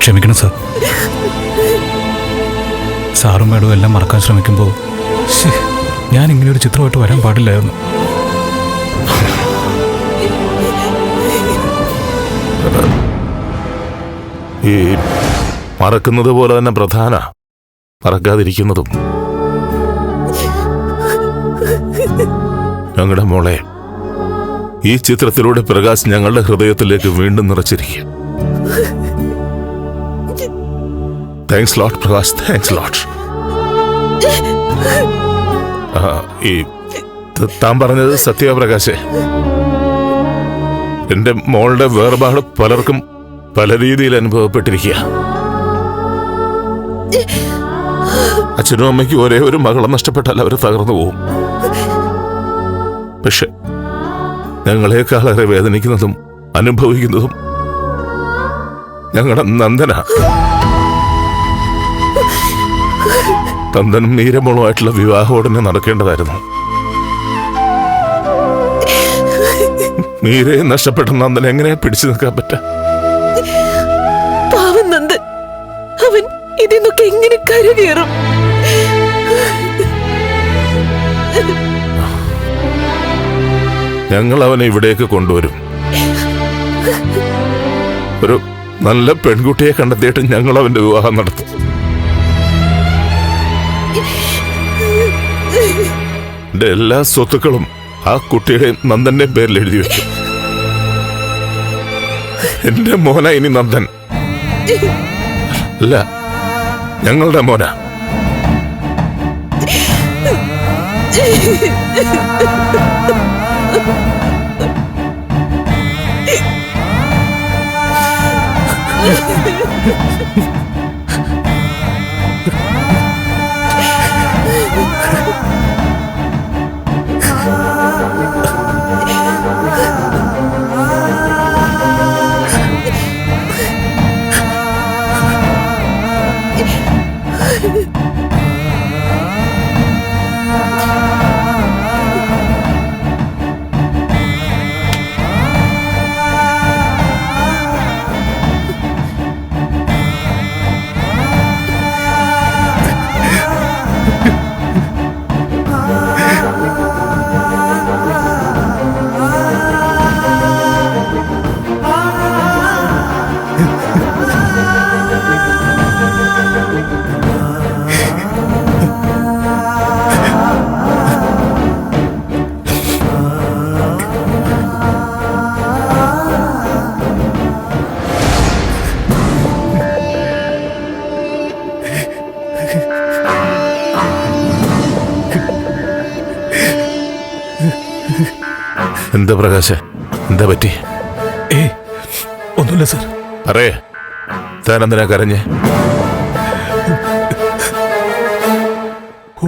ക്ഷമിക്കണം സാർ. സാറും മേഡവും എല്ലാം മറക്കാൻ ശ്രമിക്കുമ്പോൾ ഞാൻ ഇങ്ങനെ ഒരു ചിത്രമായിട്ട് വരാൻ പാടില്ലായിരുന്നു. ഈ മറക്കുന്നത് പോലെ തന്നെ പ്രധാന മറക്കാതിരിക്കുന്നതും. ഞങ്ങളുടെ മോളെ ഈ ചിത്രത്തിലൂടെ പ്രകാശ് ഞങ്ങളുടെ ഹൃദയത്തിലേക്ക് വീണ്ടും നിറച്ചിരിക്കും thanks lot Prakash thanks lot ഈ താൻ പറഞ്ഞത് സത്യപ്രകാശേ എന്റെ മോളുടെ വേർപാട് പലർക്കും പല രീതിയിൽ അനുഭവപ്പെട്ടിരിക്കുക. അച്ഛനും അമ്മയ്ക്കും ഒരേ ഒരു മകളെ നഷ്ടപ്പെട്ടാൽ അവർ തകർന്നു പോവും. പക്ഷെ ഞങ്ങളെക്കാളേറെ വേദനിക്കുന്നതും അനുഭവിക്കുന്നതും ഞങ്ങളുടെ നന്ദന. നന്ദനും നീരമോളുമായിട്ടുള്ള വിവാഹം ഉടനെ നടക്കേണ്ടതായിരുന്നു. മീരയെ നഷ്ടപ്പെട്ട നന്ദൻ എങ്ങനെ പിടിച്ചു നിൽക്കാൻ പറ്റ? പാവം നന്ദൻ. അവൻ ഇതിന്നൊക്കെ എങ്ങനെ കരകയറും. ഞങ്ങൾ അവനെ ഇവിടേക്ക് കൊണ്ടുവരും. ഒരു നല്ല പെൺകുട്ടിയെ കണ്ടെത്തിയിട്ട് ഞങ്ങൾ അവന്റെ വിവാഹം നടത്തും. എന്റെ എല്ലാ സ്വത്തുക്കളും ആ കുട്ടിയുടെ നന്ദന്റെ പേരിൽ എഴുതി വെച്ചു. എന്റെ മോന ഇനി നന്ദൻ. അല്ല ഞങ്ങളുടെ മോന. എന്താ പ്രകാശ? എന്താ പറ്റി? ഏ ഒന്നുമില്ല സാർ. അറേ താൻ എന്തിനാ കരഞ്ഞേ?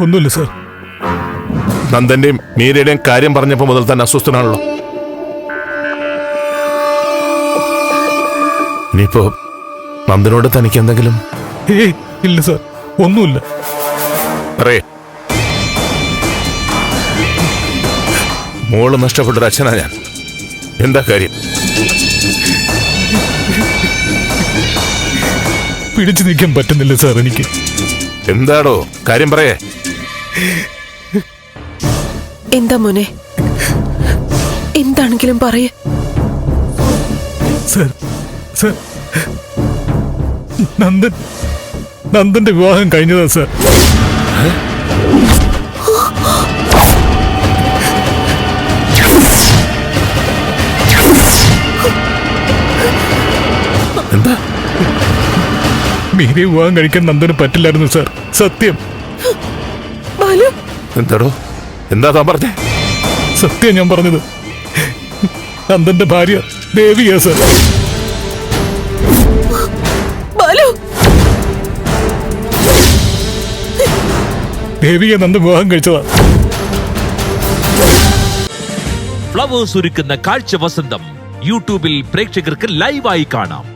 ഒന്നുമില്ല സാർ. നന്ദന്റെയും മീരയുടെയും കാര്യം പറഞ്ഞപ്പോൾ മുതൽ തന്നെ അസ്വസ്ഥനാണല്ലോ. ഇനിയിപ്പോ നന്ദനോട് തനിക്ക് എന്തെങ്കിലും? ഇല്ല സാർ. ഒന്നുമില്ല. പറയേ. മോൾ നഷ്ടപ്പെട്ടൊരു അച്ഛനാ ഞാൻ. എന്താ കാര്യം? പിടിച്ചു നിൽക്കാൻ പറ്റുന്നില്ല സാർ എനിക്ക്. എന്താടോ? കാര്യം പറയേ. എന്താ മോനെ? എന്താണെങ്കിലും പറയേ. Sir sir. നന്ദൻ നന്ദന്റെ വിവാഹം കഴിഞ്ഞതാ സാർ. എന്താ? മീരെ വിവാഹം കഴിക്കാൻ നന്ദന് പറ്റില്ലായിരുന്നു സാർ. സത്യം. ബാലു? എന്താടോ? എന്താ താൻ പറഞ്ഞേ? സത്യം ഞാൻ പറഞ്ഞത്. നന്ദന്റെ ഭാര്യ ദേവിയാ സാർ. ദേവിയെ നന്ദൻ വിവാഹം കഴിച്ചതാ. ഫ്ലവേഴ്സ് ഒരുക്കുന്ന കാഴ്ച വസന്തം യൂട്യൂബിൽ പ്രേക്ഷകർക്ക് ലൈവായി കാണാം.